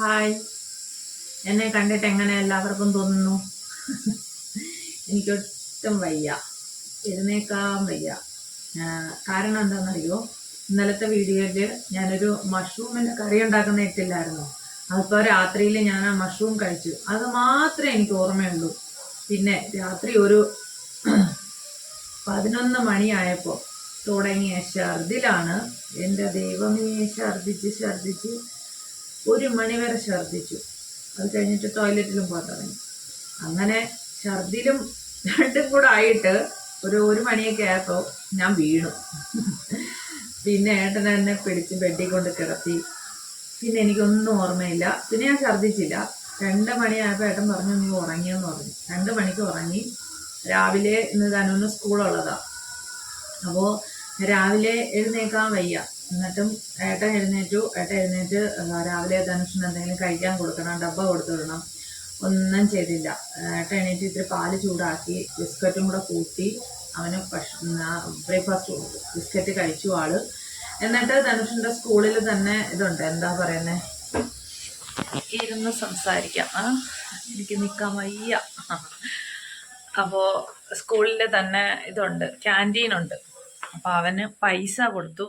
Hi എന്നെ കണ്ടിട്ട് എങ്ങനെ എല്ലാവർക്കും തോന്നുന്നു? എനിക്കൊട്ടും വയ്യ. എഴുന്നേക്കാൻ വയ്യ. കാരണം എന്താണെന്നറിയോ? ഇന്നലത്തെ വീഡിയോയിൽ ഞാനൊരു മഷ്റൂമിന്റെ കറി ഉണ്ടാക്കുന്ന ഇട്ടില്ലായിരുന്നു. അതിപ്പോൾ രാത്രിയിൽ ഞാൻ ആ മഷ്റൂം കഴിച്ചു. അത് മാത്രമേ എനിക്ക് ഓർമ്മയുള്ളൂ. പിന്നെ രാത്രി ഒരു പതിനൊന്ന് മണിയായപ്പോൾ തുടങ്ങിയ ഛർദിലാണ് എന്റെ ദൈവമേ ഛർദിച്ച് ഛർദിച്ച്. ഒരു മണിവരെ ഛർദ്ദിച്ചു. അത് കഴിഞ്ഞിട്ട് ടോയ്ലറ്റിലും പോകാൻ തുടങ്ങി. അങ്ങനെ ഛർദിലും രണ്ടും കൂടെ ആയിട്ട് ഒരു ഒരു മണിയൊക്കെ ആയപ്പോൾ ഞാൻ വീണു. പിന്നെ ഏട്ടൻ എന്നെ പിടിച്ച് ബെഡിൽ കൊണ്ട് കിടത്തി. പിന്നെ എനിക്കൊന്നും ഓർമ്മയില്ല. പിന്നെ ഞാൻ ഛർദ്ദിച്ചില്ല. രണ്ട് മണിയായപ്പോൾ ഏട്ടൻ പറഞ്ഞു നീ ഉറങ്ങിയെന്ന് പറഞ്ഞു. രണ്ട് മണിക്ക് ഉറങ്ങി. രാവിലെ ഇന്ന് തനൂന്ന് സ്കൂളുള്ളതാണ് അപ്പോൾ രാവിലെ എഴുന്നേക്കാൻ വയ്യ. എന്നിട്ടും ഏട്ട എഴുന്നേറ്റു. ഏട്ട എഴുന്നേറ്റ് രാവിലെ ധനുഷിന് എന്തെങ്കിലും കഴിക്കാൻ കൊടുക്കണം ഡബ്ബ കൊടുത്തു വിടണം. ഒന്നും ചെയ്തില്ല. ഏട്ട എണീറ്റ് ഇത്തിരി പാൽ ചൂടാക്കി ബിസ്ക്കറ്റും കൂടെ കൂട്ടി അവന് ബ്രേക്ക്ഫാസ്റ്റ് കൊടുത്തു. ബിസ്ക്കറ്റ് കഴിച്ചു ആൾ. എന്നിട്ട് ധനുഷിന്റെ സ്കൂളിൽ തന്നെ ഇതുണ്ട്. എന്താ പറയുന്നേ? ഇരുന്ന് സംസാരിക്കാം. ആ എനിക്ക് നിൽക്കാൻ വയ്യ. അപ്പോൾ സ്കൂളിൽ തന്നെ ഇതുണ്ട്. ക്യാന്റീൻ ഉണ്ട്. അപ്പോൾ അവന് പൈസ കൊടുത്തു.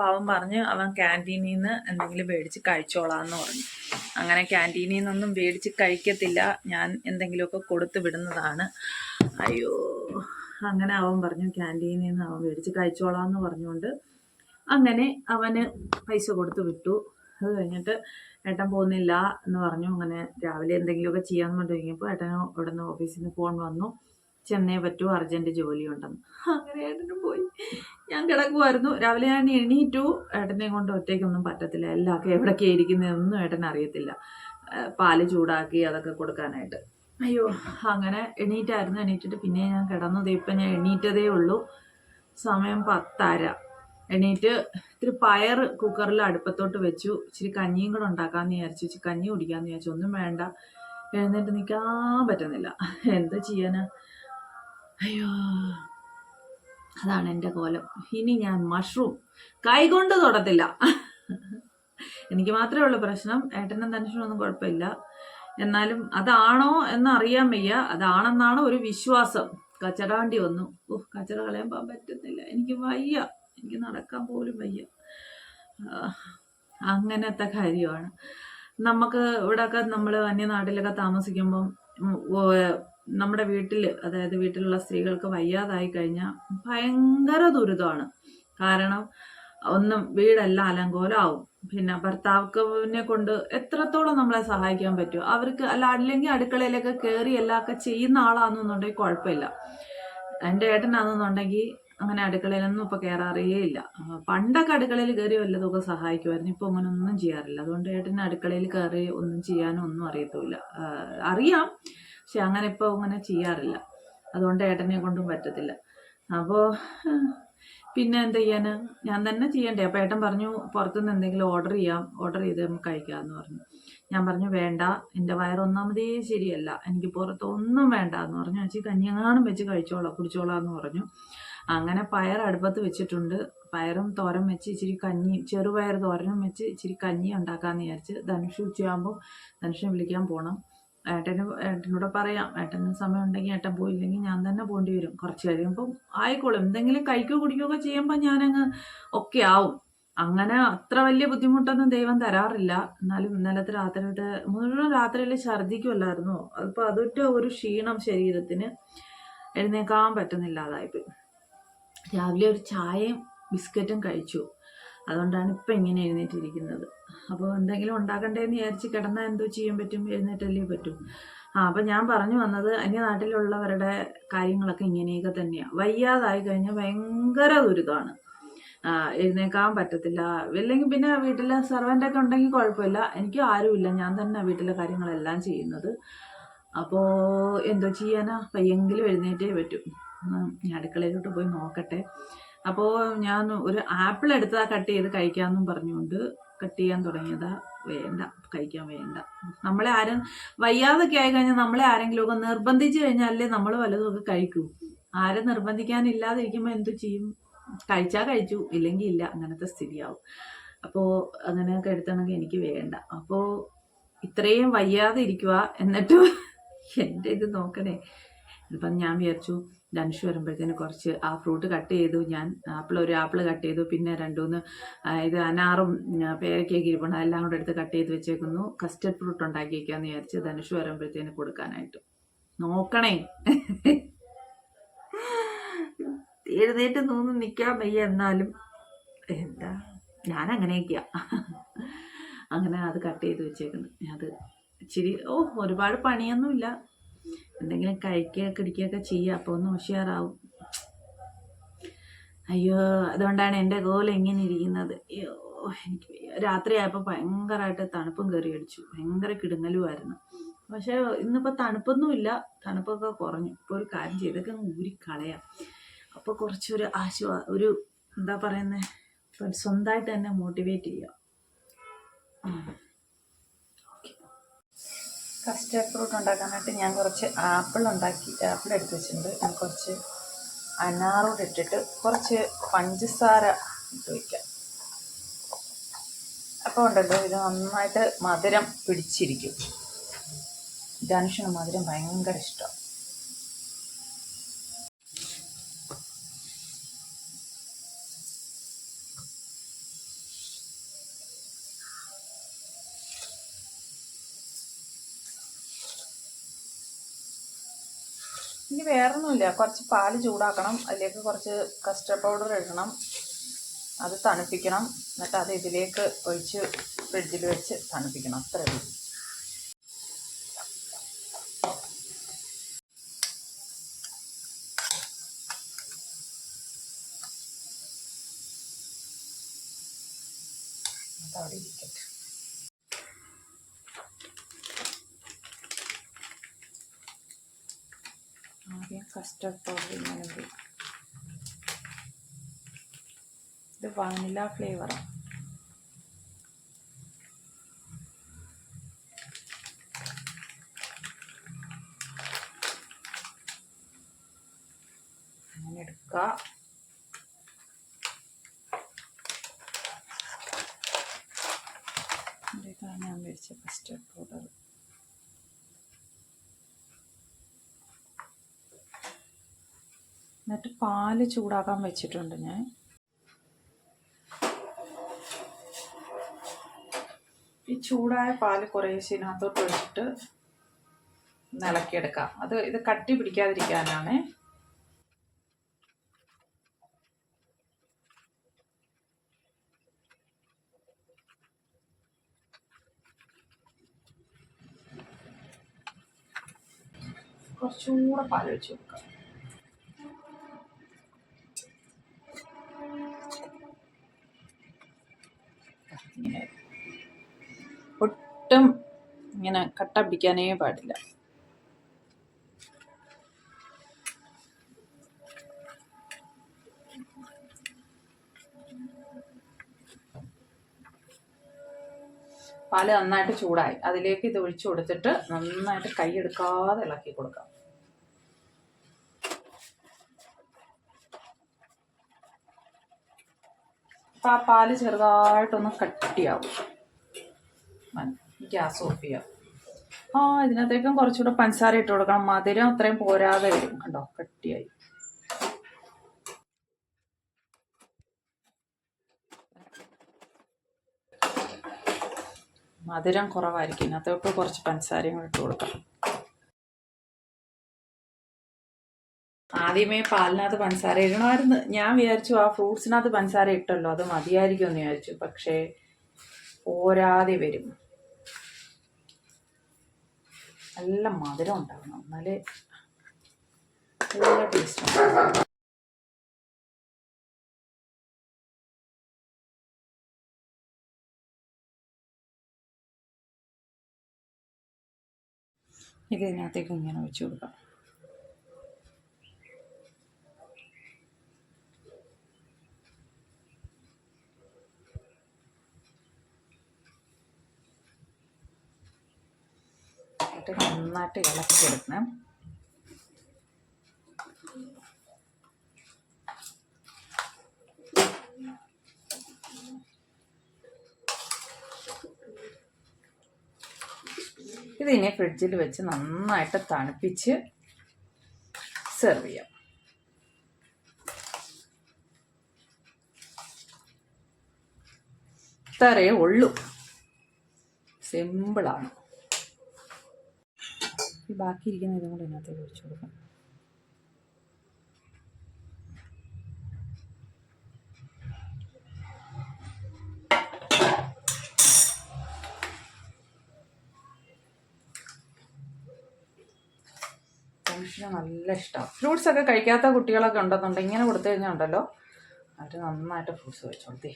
അവൻ പറഞ്ഞ് അവൻ ക്യാന്റീനിൽ നിന്ന് എന്തെങ്കിലും മേടിച്ച് കഴിച്ചോളാന്ന് പറഞ്ഞു. അങ്ങനെ ക്യാന്റീനിൽ നിന്നൊന്നും മേടിച്ച് കഴിക്കത്തില്ല. ഞാൻ എന്തെങ്കിലുമൊക്കെ കൊടുത്തു വിടുന്നതാണ്. അയ്യോ. അങ്ങനെ അവൻ പറഞ്ഞു ക്യാന്റീനിൽ നിന്ന് അവൻ മേടിച്ച് കഴിച്ചോളാന്ന് പറഞ്ഞുകൊണ്ട് അങ്ങനെ അവന് പൈസ കൊടുത്ത് വിട്ടു. അത് കഴിഞ്ഞിട്ട് ഏട്ടൻ പോകുന്നില്ല എന്ന് പറഞ്ഞു. അങ്ങനെ രാവിലെ എന്തെങ്കിലുമൊക്കെ ചെയ്യാമെന്ന് പറഞ്ഞു കഴിഞ്ഞപ്പോൾ ഏട്ടന് ഇവിടെ നിന്ന് ഓഫീസിൽ നിന്ന് ഫോൺ വന്നു. ചെന്നേ പറ്റൂ ജോലി ഉണ്ടെന്ന് അങ്ങനെ ഏട്ടനും പോയി. ഞാൻ കിടക്കുമായിരുന്നു രാവിലെ ഞാൻ എണീറ്റു. ഏട്ടനെ കൊണ്ട് ഒറ്റയ്ക്കൊന്നും പറ്റത്തില്ല. എല്ലാമൊക്കെ എവിടെയൊക്കെ ഇരിക്കുന്നതൊന്നും ഏട്ടൻ അറിയത്തില്ല. പാൽ ചൂടാക്കി അതൊക്കെ കൊടുക്കാനായിട്ട്. അയ്യോ അങ്ങനെ എണീറ്റായിരുന്നു. എണീറ്റിട്ട് പിന്നെ ഞാൻ കിടന്നത് ഇപ്പം ഞാൻ എണീറ്റതേ ഉള്ളൂ. സമയം പത്തര. എണീറ്റ് ഇത്തിരി പയർ കുക്കറിൽ അടുപ്പത്തോട്ട് വെച്ചു. ഇച്ചിരി കഞ്ഞിയും കൂടെ ഉണ്ടാക്കാമെന്ന് വിചാരിച്ചു. ഇച്ചിരി കഞ്ഞി കുടിക്കാമെന്ന് വിചാരിച്ചു. ഒന്നും വേണ്ട. എഴുന്നേറ്റ് നിൽക്കാൻ പറ്റുന്നില്ല. എന്താ ചെയ്യാനാ? അയ്യോ. അതാണ് എന്റെ കോലം. ഇനി ഞാൻ മഷ്റൂം കൈകൊണ്ട് തൊടത്തില്ല. എനിക്ക് മാത്രമേ ഉള്ളൂ പ്രശ്നം. ഏട്ടനും ഒന്നും കുഴപ്പമില്ല. എന്നാലും അതാണോ എന്ന് അറിയാൻ വയ്യ. അതാണെന്നാണ് ഒരു വിശ്വാസം. കച്ചടാണ്ടി വന്നു. ഓ കച്ചട കളയാൻ പോകാൻ പറ്റുന്നില്ല. എനിക്ക് വയ്യ. എനിക്ക് നടക്കാൻ പോലും വയ്യ. അങ്ങനത്തെ കാര്യമാണ്. നമുക്ക് ഇവിടെയൊക്കെ നമ്മൾ അന്യനാട്ടിലൊക്കെ താമസിക്കുമ്പം നമ്മുടെ വീട്ടിൽ അതായത് വീട്ടിലുള്ള സ്ത്രീകൾക്ക് വയ്യാതായി കഴിഞ്ഞാൽ ഭയങ്കര ദുരിതമാണ്. കാരണം ഒന്നും വീടെല്ലാം അലങ്കോലാവും. പിന്നെ ഭർത്താവിനെ കൊണ്ട് എത്രത്തോളം നമ്മളെ സഹായിക്കാൻ പറ്റുമോ അവർക്ക് അല്ല അല്ലെങ്കിൽ അടുക്കളയിലൊക്കെ കയറി എല്ലാം ഒക്കെ ചെയ്യുന്ന ആളാണെന്നുണ്ടെങ്കിൽ കുഴപ്പമില്ല. എന്റെ ഏട്ടനാണെന്നുണ്ടെങ്കിൽ അങ്ങനെ അടുക്കളയിലൊന്നും ഇപ്പൊ കയറാറേ ഇല്ല. പണ്ടൊക്കെ അടുക്കളയിൽ കയറി വല്ലതൊക്കെ സഹായിക്കുമായിരുന്നു. ഇപ്പൊ അങ്ങനെ ഒന്നും ചെയ്യാറില്ല. അതുകൊണ്ട് ഏട്ടന് അടുക്കളയിൽ കയറി ഒന്നും ചെയ്യാനോ ഒന്നും അറിയത്തുമില്ല അറിയാം. പക്ഷെ അങ്ങനെ ഇപ്പോൾ അങ്ങനെ ചെയ്യാറില്ല. അതുകൊണ്ട് ഏട്ടനെ കൊണ്ടും പറ്റത്തില്ല. അപ്പോൾ പിന്നെ എന്ത് ചെയ്യാന്? ഞാൻ തന്നെ ചെയ്യണ്ടേ? അപ്പോൾ ഏട്ടൻ പറഞ്ഞു പുറത്തുനിന്ന് എന്തെങ്കിലും ഓർഡർ ചെയ്യാം. ഓർഡർ ചെയ്ത് നമുക്ക് കഴിക്കാമെന്ന് പറഞ്ഞു. ഞാൻ പറഞ്ഞു വേണ്ട. എന്റെ വയറൊന്നാമതേ ശരിയല്ല. എനിക്ക് പുറത്തൊന്നും വേണ്ട എന്ന് പറഞ്ഞു. ചേച്ചി കഞ്ഞിങ്ങാനും വെച്ച് കഴിച്ചോളാം കുടിച്ചോളാം എന്ന് പറഞ്ഞു. അങ്ങനെ പയർ അടുപ്പത്ത് വെച്ചിട്ടുണ്ട്. പയറും തോരൻ വെച്ച് ഇച്ചിരി കഞ്ഞി ചെറുപയർ തോരനും വെച്ച് ഇച്ചിരി കഞ്ഞി ഉണ്ടാക്കാമെന്ന് വിചാരിച്ച് ധനുഷ് ഉച്ചയാകുമ്പോൾ ധനുഷിനെ വിളിക്കാൻ പോകണം ഏട്ടന് ഏട്ടനോട് പറയാം ഏട്ടന് സമയം ഉണ്ടെങ്കിൽ ഏട്ടൻ പോയില്ലെങ്കിൽ ഞാൻ തന്നെ പോകേണ്ടി വരും. കുറച്ച് കഴിയുമ്പം ആയിക്കോളും. എന്തെങ്കിലും കഴിക്കുകയോ കുടിക്കുകയൊക്കെ ചെയ്യുമ്പോൾ ഞാനങ്ങ് ഒക്കെ ആവും. അങ്ങനെ അത്ര വലിയ ബുദ്ധിമുട്ടൊന്നും ദൈവം തരാറില്ല. എന്നാലും ഇന്നലത്തെ രാത്രിയുടെ മുഴുവൻ രാത്രിയിൽ ഛർദ്ദിക്കുമല്ലായിരുന്നു അപ്പോൾ അതൊറ്റ ഒരു ക്ഷീണം ശരീരത്തിന് എഴുന്നേക്കാൻ പറ്റുന്നില്ലാതായിപ്പോയി. രാവിലെ ഒരു ചായയും ബിസ്ക്കറ്റും കഴിച്ചു. അതുകൊണ്ടാണ് ഇപ്പം ഇങ്ങനെ എഴുന്നേറ്റിരിക്കുന്നത്. അപ്പോൾ എന്തെങ്കിലും ഉണ്ടാക്കണ്ടേന്ന് വിചാരിച്ച് കിടന്നാൽ എന്തോ ചെയ്യാൻ പറ്റും? എഴുന്നേറ്റല്ലേ പറ്റും? ആ അപ്പം ഞാൻ പറഞ്ഞു വന്നത് അന്യ നാട്ടിലുള്ളവരുടെ കാര്യങ്ങളൊക്കെ ഇങ്ങനെയൊക്കെ തന്നെയാണ് വയ്യാതായി കഴിഞ്ഞാൽ ഭയങ്കര ദുരിതമാണ്. എഴുന്നേക്കാൻ പറ്റത്തില്ല. ഇല്ലെങ്കിൽ പിന്നെ വീട്ടിൽ സെർവന്റൊക്കെ ഉണ്ടെങ്കിൽ കുഴപ്പമില്ല. എനിക്ക് ആരുമില്ല. ഞാൻ തന്നെ വീട്ടിലെ കാര്യങ്ങളെല്ലാം ചെയ്യുന്നത്. അപ്പോൾ എന്തോ ചെയ്യാനാ? പയ്യെങ്കിലും എഴുന്നേറ്റേ പറ്റും. ഞാൻ അടുക്കളയിലോട്ട് പോയി നോക്കട്ടെ. അപ്പോൾ ഞാൻ ഒരു ആപ്പിൾ എടുത്താ കട്ട് ചെയ്ത് കഴിക്കാമെന്നും പറഞ്ഞുകൊണ്ട് കട്ട് ചെയ്യാൻ തുടങ്ങിയതാ. വേണ്ട കഴിക്കാൻ വേണ്ട. നമ്മളെ ആരും വയ്യാതൊക്കെ ആയി കഴിഞ്ഞാൽ നമ്മളെ ആരെങ്കിലും ഒക്കെ നിർബന്ധിച്ച് കഴിഞ്ഞാലേ നമ്മൾ വല്ലതുമൊക്കെ കഴിക്കൂ. ആരും നിർബന്ധിക്കാനില്ലാതിരിക്കുമ്പോൾ എന്തു ചെയ്യും? കഴിച്ചാൽ കഴിച്ചു ഇല്ലെങ്കിൽ ഇല്ല അങ്ങനത്തെ സ്ഥിതിയാവും. അപ്പോൾ അങ്ങനെയൊക്കെ എടുത്തണമെങ്കിൽ എനിക്ക് വേണ്ട. അപ്പോൾ ഇത്രയും വയ്യാതെ ഇരിക്കുക എന്നിട്ട് എന്റെ ഇത് നോക്കണേ. ഇപ്പം ഞാൻ വിചാരിച്ചു ധനുഷ് വരുമ്പോഴത്തേന് കുറച്ച് ആ ഫ്രൂട്ട് കട്ട് ചെയ്തു. ഞാൻ ആപ്പിൾ ഒരു ആപ്പിൾ കട്ട് ചെയ്തു. പിന്നെ രണ്ടുമൂന്ന് ഇത് അനാറും ആ, പേരയ്ക്കൊക്കെ ഇരിപ്പുണ്ട്. അതെല്ലാം കൂടെ എടുത്ത് കട്ട് ചെയ്ത് വെച്ചേക്കുന്നു. കസ്റ്റർഡ് ഫ്രൂട്ട് ഉണ്ടാക്കി വയ്ക്കാമെന്ന് വിചാരിച്ച് ധനുഷ് വരുമ്പോഴത്തേന് കൊടുക്കാനായിട്ട്. നോക്കണേ. എഴുന്നേറ്റ് നിന്ന് നിൽക്കാൻ വയ്യ എന്നാലും. എന്താ? ഞാൻ അങ്ങനെയൊക്കെയാ അങ്ങനെ അത് കട്ട് ചെയ്ത് വെച്ചേക്കുന്നു. അത് ഇച്ചിരി ഓ ഒരുപാട് പണിയൊന്നുമില്ല. എന്തെങ്കിലും കഴിക്കുകയൊക്കെ ഇടിക്കുകയൊക്കെ ചെയ്യുക അപ്പോൾ ഒന്ന് ഉഷാറാവും. അയ്യോ അതുകൊണ്ടാണ് എന്റെ കോലം എങ്ങനെ ഇരിക്കുന്നത്. അയ്യോ എനിക്ക്. രാത്രിയായപ്പോൾ ഭയങ്കരമായിട്ട് തണുപ്പും കയറി അടിച്ചു. ഭയങ്കര കിടുങ്ങലുമായിരുന്നു. പക്ഷേ ഇന്നിപ്പോൾ തണുപ്പൊന്നുമില്ല. തണുപ്പൊക്കെ കുറഞ്ഞു. ഇപ്പോൾ ഒരു കാര്യം ചെയ്തൊക്കെ ഊരി ഊരിക്കളയാം അപ്പോൾ കുറച്ചൊരു ആശ്വാ ഒരു എന്താ പറയുന്നത് സ്വന്തമായിട്ട് തന്നെ മോട്ടിവേറ്റ് ചെയ്യുക കസ്റ്റർഡ് ഫ്രൂട്ട് ഉണ്ടാക്കാനായിട്ട് ഞാൻ കുറച്ച് ആപ്പിൾ ഉണ്ടാക്കി ആപ്പിൾ എടുത്ത് വെച്ചിട്ടുണ്ട്. ഞാൻ കുറച്ച് അനാറോട് ഇട്ടിട്ട് കുറച്ച് പഞ്ചസാര ഇട്ട് വയ്ക്കാം അപ്പോൾ ഉണ്ടല്ലോ ഇത് നന്നായിട്ട് മധുരം പിടിച്ചിരിക്കും. ധനുഷിന് മധുരം ഭയങ്കര ഇഷ്ടം. വേറൊന്നുമില്ല. കുറച്ച് പാൽ ചൂടാക്കണം. അതിലേക്ക് കുറച്ച് കസ്റ്റർഡ് പൗഡർ ഇടണം. അത് തണുപ്പിക്കണം. എന്നിട്ട് അത് ഇതിലേക്ക് ഒഴിച്ച് ഫ്രിഡ്ജിൽ വെച്ച് തണുപ്പിക്കണം. അത്ര അതവിടെ ഇരിക്കട്ടെ. ആദ്യം കസ്റ്റർഡ് പൗഡർ ഇങ്ങനെ ഉണ്ട് ഇത് വാനില ഫ്ലേവറാണ് ഇതാണ് ഞാൻ മേടിച്ച കസ്റ്റർഡ് പൗഡർ എന്നിട്ട് പാൽ ചൂടാക്കാൻ വെച്ചിട്ടുണ്ട് ഞാൻ. ഈ ചൂടായ പാൽ കുറേശ്ശെ ഇതിനകത്തോട്ട് ഒഴിച്ചിട്ട് നിളക്കിയെടുക്കാം അത് ഇത് കട്ടി പിടിക്കാതിരിക്കാനാണ്. കുറച്ചും കൂടെ പാൽ ഒഴിച്ച് കൊടുക്കാം. ഇങ്ങനെ ഒട്ടും ഇങ്ങനെ കട്ട പിടിക്കാനേ പാടില്ല. പാൽ നന്നായിട്ട് ചൂടായി. അതിലേക്ക് ഇത് ഒഴിച്ചു കൊടുത്തിട്ട് നന്നായിട്ട് കൈ എടുക്കാതെ ഇളക്കി കൊടുക്കാം. അപ്പം ആ പാൽ ചെറുതായിട്ടൊന്ന് കട്ടിയാവും. ഗ്യാസ് ഓഫ് ചെയ്യാം. ആ ഇതിനകത്തേക്കും കുറച്ചുകൂടെ പഞ്ചസാര ഇട്ട് കൊടുക്കണം. മധുരം അത്രയും പോരാതെ വരും കണ്ടോ? കട്ടിയായി. മധുരം കുറവായിരിക്കും. ഇതിനകത്തേക്ക് കുറച്ച് പഞ്ചസാരയും കൂടെ ഇട്ട് കൊടുക്കാം. ആദ്യമേ പാലിനകത്ത് പഞ്ചസാര ഇടണമായിരുന്നു. ഞാൻ വിചാരിച്ചു ആ ഫ്രൂട്ട്സിനകത്ത് പഞ്ചസാര ഇട്ടല്ലോ അത് മതിയായിരിക്കും എന്ന് വിചാരിച്ചു. പക്ഷേ പോരാതെ വരും. നല്ല മധുരം ഉണ്ടാവണം. എന്നാലേ നല്ല ടേസ്റ്റ് ഇത് ഇതിനകത്തേക്ക് ഇങ്ങനെ വെച്ച് കൊടുക്കാം എന്നിട്ട് നന്നായിട്ട് ഇളക്കി കൊടുക്കണം. ഇതിനെ ഫ്രിഡ്ജിൽ വെച്ച് നന്നായിട്ട് തണുപ്പിച്ച് സെർവ് ചെയ്യാം. ഇത്രയേ ഉള്ളൂ. സിമ്പിളാണ്. ഈ ബാക്കി ഇരിക്കുന്ന ഇതും കൂടെ ഇതിനകത്തേക്ക് ഒഴിച്ചു കൊടുക്കാം. നല്ല ഇഷ്ടമാണ് ഫ്രൂട്ട്സ് ഒക്കെ കഴിക്കാത്ത കുട്ടികളൊക്കെ ഉണ്ടെന്നുണ്ടെങ്കിൽ ഇങ്ങനെ കൊടുത്തു കഴിഞ്ഞാൽ ഉണ്ടല്ലോ. അവർ നന്നായിട്ട് ഫ്രൂട്ട്സ് കഴിച്ചോളത്തേ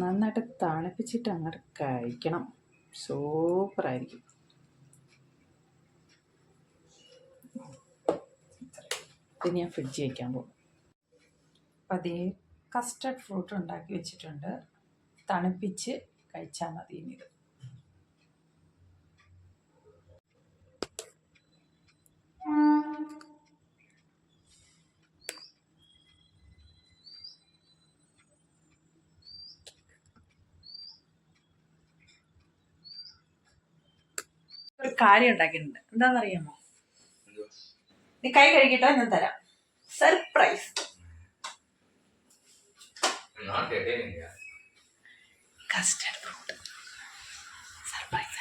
നന്നായിട്ട് തണുപ്പിച്ചിട്ട് അങ്ങോട്ട് കഴിക്കണം. സൂപ്പറായിരിക്കും ഇത് ഞാൻ ഫ്രിഡ്ജ് വയ്ക്കാൻ പോകും അതേ കസ്റ്റർഡ് ഫ്രൂട്ട് ഉണ്ടാക്കി വെച്ചിട്ടുണ്ട്. തണുപ്പിച്ച് കഴിച്ചാൽ മതി ഇനി ഇത് ഒരു കാര്യം ഉണ്ടാക്കിയിട്ടുണ്ട്. എന്താണെന്നറിയാമോ? നീ കൈ കഴുകിട്ടോ ഞാൻ തരാം. സർപ്രൈസ് ഫ്രൂട്ട് സർപ്രൈസ്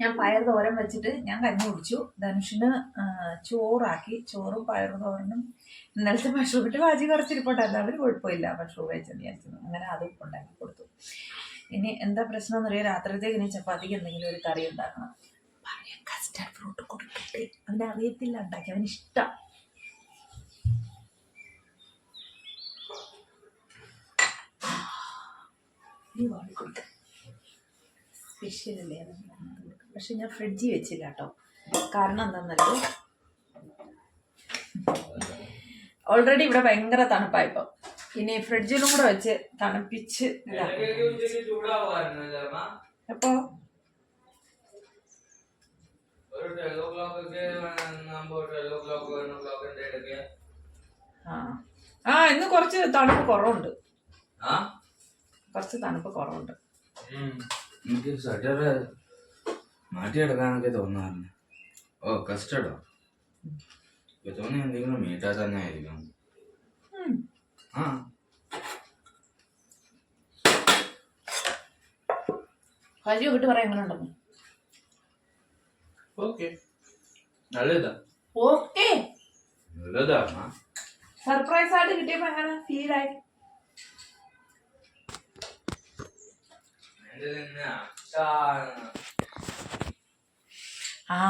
ഞാൻ പയർ തോരൻ വെച്ചിട്ട് ഞാൻ കഞ്ഞി കുടിച്ചു. ധനുഷിന് ചോറാക്കി. ചോറും പയർ തോരനും. ഇന്നലത്തെ മഷ്റൂമിട്ട് വാജി കുറച്ചിരിപ്പോട്ടായിരുന്നു അവർ കുഴപ്പമില്ല. മഷ്റൂം കഴിച്ചെന്ന് വിചാരിച്ചു. അങ്ങനെ അതും ഉണ്ടാക്കി കൊടുത്തു. ഇനി എന്താ പ്രശ്നം എന്നറിയാം രാത്രിത്തേക്ക് ഇനി ചപ്പാത്തിക്ക് എന്തെങ്കിലും ഒരു കറി ഉണ്ടാക്കണം. പറയാം കസ്റ്റാർഡ് ഫ്രൂട്ട് കൊടുക്കട്ടെ അവന് അറിയത്തില്ല ഉണ്ടാക്കി. അവന് ഇഷ്ടം. ഈ വാടി പക്ഷെ ഞാൻ ഫ്രിഡ്ജിൽ വെച്ചില്ല കേട്ടോ. കാരണം എന്താണെന്നല്ലോ ഓൾറെഡി ഇവിടെ ഭയങ്കര തണുപ്പായിപ്പോ. ഇനി ഫ്രിഡ്ജിലും കൂടെ വെച്ച് തണുപ്പിച്ച്. അപ്പോ ആ. ഇന്ന് കുറച്ച് തണുപ്പ് കുറവുണ്ട്. കുറച്ച് തണുപ്പ് കുറവുണ്ട്. എനിക്ക് സ്വെറ്റർ മാറ്റിയെടുക്കാനൊക്കെ തോന്നാറുണ്ട്. ഓ കസ്റ്റഡോ തോന്നി എന്തെങ്കിലും മീറ്റാ തന്നെ ആയിരിക്കും. ആ. ഹരി വിട്ട് പറയാൻ എങ്ങനെ ഉണ്ടെന്ന് ഓക്കെ. നല്ലതാ. ഓക്കെ. നല്ലതാ സർപ്രൈസ് ആയിട്ട് കിട്ടിയപ്പോ എങ്ങനെ ഫീൽ ആയി? ആ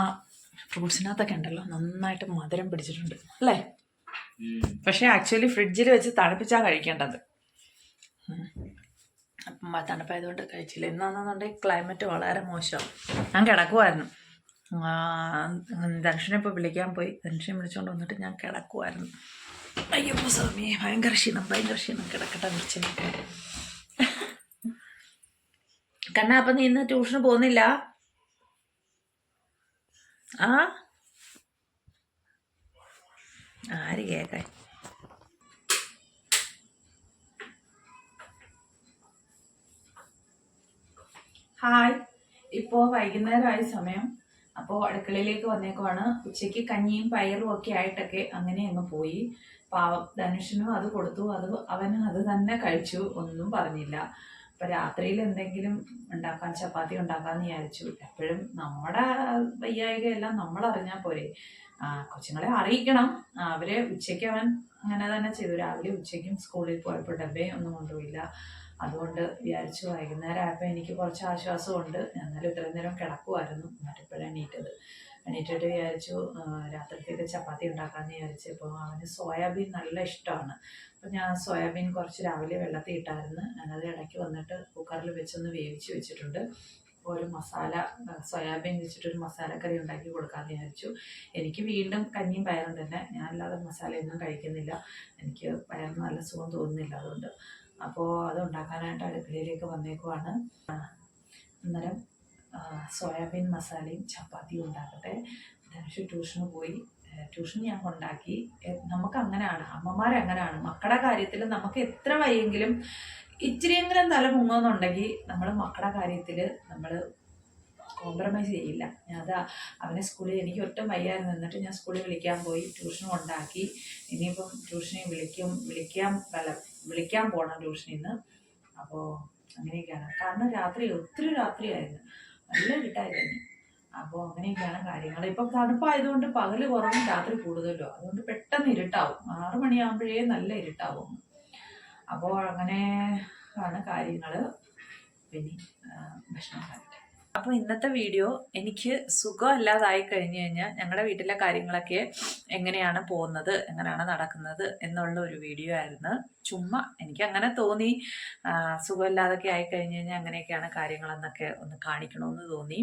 ഫ്രൂട്ട്സിനകത്തൊക്കെ ഉണ്ടല്ലോ നന്നായിട്ട് മധുരം പിടിച്ചിട്ടുണ്ട്. അല്ലേ? പക്ഷേ ആക്ച്വലി ഫ്രിഡ്ജിൽ വെച്ച് തണുപ്പിച്ചാ കഴിക്കേണ്ടത്. അപ്പം തണുപ്പായതുകൊണ്ട് കഴിച്ചില്ല. ഇന്നാണെന്നുണ്ടെങ്കിൽ ക്ലൈമറ്റ് വളരെ മോശമാണ് ഞാൻ കിടക്കുമായിരുന്നു ധനുഷിനെ ഇപ്പോൾ വിളിക്കാൻ പോയി. ധനുഷിനെ വിളിച്ചുകൊണ്ട് വന്നിട്ട് ഞാൻ കിടക്കുമായിരുന്നു അയ്യോ സ്വാമി ഭയങ്കര ക്ഷീണം ഭയങ്കര ക്ഷീണം. കിടക്കട്ടെ വിളിച്ചിട്ടൊക്കെ കണ്ണാ അപ്പം നീ ഇന്ന് ട്യൂഷന് പോകുന്നില്ല? ആ? ആര് കേക്കാൻ ഹായ്. ഇപ്പോൾ വൈകുന്നേരമായ സമയം. അപ്പോൾ അടുക്കളയിലേക്ക് വന്നേക്കുവാണ്. ഉച്ചയ്ക്ക് കഞ്ഞിയും പയറും ഒക്കെ ആയിട്ടൊക്കെ അങ്ങനെ അങ്ങ് പോയി. പാവം ധനുഷിനും അത് കൊടുത്തു. അത് അവന് അത് തന്നെ കഴിച്ചു. ഒന്നും പറഞ്ഞില്ല. അപ്പം രാത്രിയിൽ എന്തെങ്കിലും ഉണ്ടാക്കാൻ ചപ്പാത്തി ഉണ്ടാക്കാമെന്ന് വിചാരിച്ചു. എപ്പോഴും നമ്മുടെ വയ്യായികയെല്ലാം നമ്മൾ അറിഞ്ഞാൽ പോരെ. കൊച്ചുങ്ങളെ അറിയിക്കണം. അവരെ ഉച്ചയ്ക്ക് അവൻ അങ്ങനെ തന്നെ ചെയ്തു. രാവിലെ ഉച്ചയ്ക്കും സ്കൂളിൽ പോയപ്പോൾ ഡബേ ഒന്നും കൊണ്ടുപോയില്ല. അതുകൊണ്ട് വിചാരിച്ചു വൈകുന്നേരം ആയപ്പോൾ എനിക്ക് കുറച്ച് ആശ്വാസമുണ്ട് എന്നാലും ഇത്രയും നേരം കിടക്കുമായിരുന്നു മറ്റപ്പോഴെണ്ണീറ്റത് എണീറ്റിട്ട് വിചാരിച്ചു രാത്രിത്തേക്ക് ചപ്പാത്തി ഉണ്ടാക്കാമെന്ന് വിചാരിച്ചു. അപ്പോൾ അവന് സോയാബീൻ നല്ല ഇഷ്ടമാണ് അപ്പോൾ ഞാൻ സോയാബീൻ കുറച്ച് രാവിലെ വെള്ളത്തിൽ ഇട്ടായിരുന്നു. ഞാനത് ഇടയ്ക്ക് വന്നിട്ട് കുക്കറിൽ വെച്ചൊന്ന് വേവിച്ച് വെച്ചിട്ടുണ്ട്. ഒരു മസാല സോയാബീൻ വെച്ചിട്ടൊരു മസാലക്കറി ഉണ്ടാക്കി കൊടുക്കാമെന്ന് വിചാരിച്ചു. എനിക്ക് വീണ്ടും കഞ്ഞിയും പയറും തന്നെ. ഞാൻ അല്ലാതെ മസാലയൊന്നും കഴിക്കുന്നില്ല. എനിക്ക് പയറിന് നല്ല സുഖം തോന്നുന്നില്ല അതുകൊണ്ട്. അപ്പോൾ അത് ഉണ്ടാക്കാനായിട്ട് അടുക്കളയിലേക്ക് വന്നേക്കുവാണ്. അന്നേരം സോയാബീൻ മസാലയും ചപ്പാത്തിയും ഉണ്ടാക്കട്ടെ. ധനുഷ് ട്യൂഷന് പോയി. ട്യൂഷൻ ഞാൻ കൊണ്ടാക്കി. നമുക്ക് അങ്ങനെയാണ് അമ്മമാർ അങ്ങനെയാണ് മക്കളുടെ കാര്യത്തിൽ നമുക്ക് എത്ര വയ്യെങ്കിലും ഇച്ചിരിയെങ്കിലും തല മുങ്ങുന്നുണ്ടെങ്കിൽ നമ്മൾ മക്കളുടെ കാര്യത്തിൽ നമ്മൾ കോംപ്രമൈസ് ചെയ്യില്ല. ഞാൻ അത് അവനെ സ്കൂളിൽ എനിക്ക് ഒറ്റ വയ്യായിരുന്നു എന്നിട്ട് ഞാൻ സ്കൂളിൽ വിളിക്കാൻ പോയി. ട്യൂഷൻ ഉണ്ടാക്കി ഇനിയിപ്പം ട്യൂഷനെ വിളിക്കും വിളിക്കാൻ വിളിക്കാൻ പോകണം ട്യൂഷനിൽ നിന്ന് അപ്പോൾ അങ്ങനെയൊക്കെയാണ്. കാരണം രാത്രി ഒത്തിരി രാത്രിയായിരുന്നു. നല്ല കിട്ടായിരുന്നു അപ്പോൾ അങ്ങനെയൊക്കെയാണ് കാര്യങ്ങൾ ഇപ്പം തണുപ്പായതുകൊണ്ട് പകൽ കുറവും രാത്രി കൂടുതലും. അതുകൊണ്ട് പെട്ടെന്ന് ഇരുട്ടാവും. ആറ് മണിയാകുമ്പോഴേ നല്ല ഇരുട്ടാവും. അപ്പോൾ അങ്ങനെ ആണ് കാര്യങ്ങൾ പിന്നെ ഭക്ഷണം കഴിക്കട്ടെ അപ്പോൾ ഇന്നത്തെ വീഡിയോ എനിക്ക് സുഖമല്ലാതായി കഴിഞ്ഞു കഴിഞ്ഞാൽ ഞങ്ങളുടെ വീട്ടിലെ കാര്യങ്ങളൊക്കെ എങ്ങനെയാണ് പോകുന്നത് എങ്ങനെയാണ് നടക്കുന്നത് എന്നുള്ള ഒരു വീഡിയോ ആയിരുന്നു. ചുമ്മാ എനിക്ക് അങ്ങനെ തോന്നി സുഖമില്ലാതൊക്കെ ആയി കഴിഞ്ഞു കഴിഞ്ഞാൽ അങ്ങനെയൊക്കെയാണ് കാര്യങ്ങളെന്നൊക്കെ ഒന്ന് കാണിക്കണമെന്ന് തോന്നി.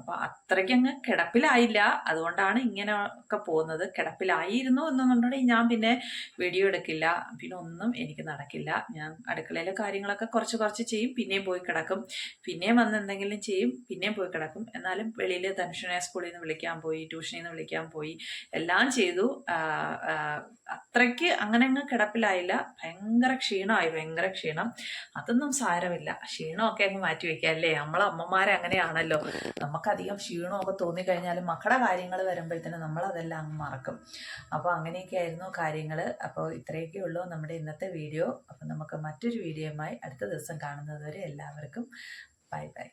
അപ്പോൾ അത്രയ്ക്ക് അങ്ങ് കിടപ്പിലായില്ല. അതുകൊണ്ടാണ് ഇങ്ങനെ ഒക്കെ പോകുന്നത്. കിടപ്പിലായിരുന്നു എന്നുണ്ടെങ്കിൽ ഞാൻ പിന്നെ വീഡിയോ എടുക്കില്ല. പിന്നെ ഒന്നും എനിക്ക് നടക്കില്ല. ഞാൻ അടുക്കളയിലെ കാര്യങ്ങളൊക്കെ കുറച്ച് കുറച്ച് ചെയ്യും. പിന്നെയും പോയി കിടക്കും. പിന്നെയും വന്ന് എന്തെങ്കിലും ചെയ്യും. പിന്നെയും പോയി കിടക്കും. എന്നാലും വെളിയിൽ ധനുഷനെ സ്കൂളിൽ നിന്ന് വിളിക്കാൻ പോയി ട്യൂഷനിൽ നിന്ന് വിളിക്കാൻ പോയി. എല്ലാം ചെയ്തു. അത്രയ്ക്ക് അങ്ങനെ അങ്ങ് കിടപ്പിലായില്ല. ഭയങ്കര ക്ഷീണമായി. ഭയങ്കര ക്ഷീണം. അതൊന്നും സാരമില്ല. ക്ഷീണമൊക്കെ അങ്ങ് മാറ്റി വയ്ക്കാം അല്ലേ? നമ്മളെ അമ്മമാരെ അങ്ങനെയാണല്ലോ നമുക്കധികം ക്ഷീണമൊക്കെ തോന്നിക്കഴിഞ്ഞാൽ മക്കളുടെ കാര്യങ്ങൾ വരുമ്പോഴത്തേനും നമ്മളതെല്ലാം അങ്ങ് മറക്കും. അപ്പോൾ അങ്ങനെയൊക്കെ ആയിരുന്നു കാര്യങ്ങൾ അപ്പോൾ ഇത്രയൊക്കെ ഉള്ളൂ നമ്മുടെ ഇന്നത്തെ വീഡിയോ. അപ്പോൾ നമുക്ക് മറ്റൊരു വീഡിയോയുമായി അടുത്ത ദിവസം കാണുന്നത് വരെ എല്ലാവർക്കും ബൈ ബൈ.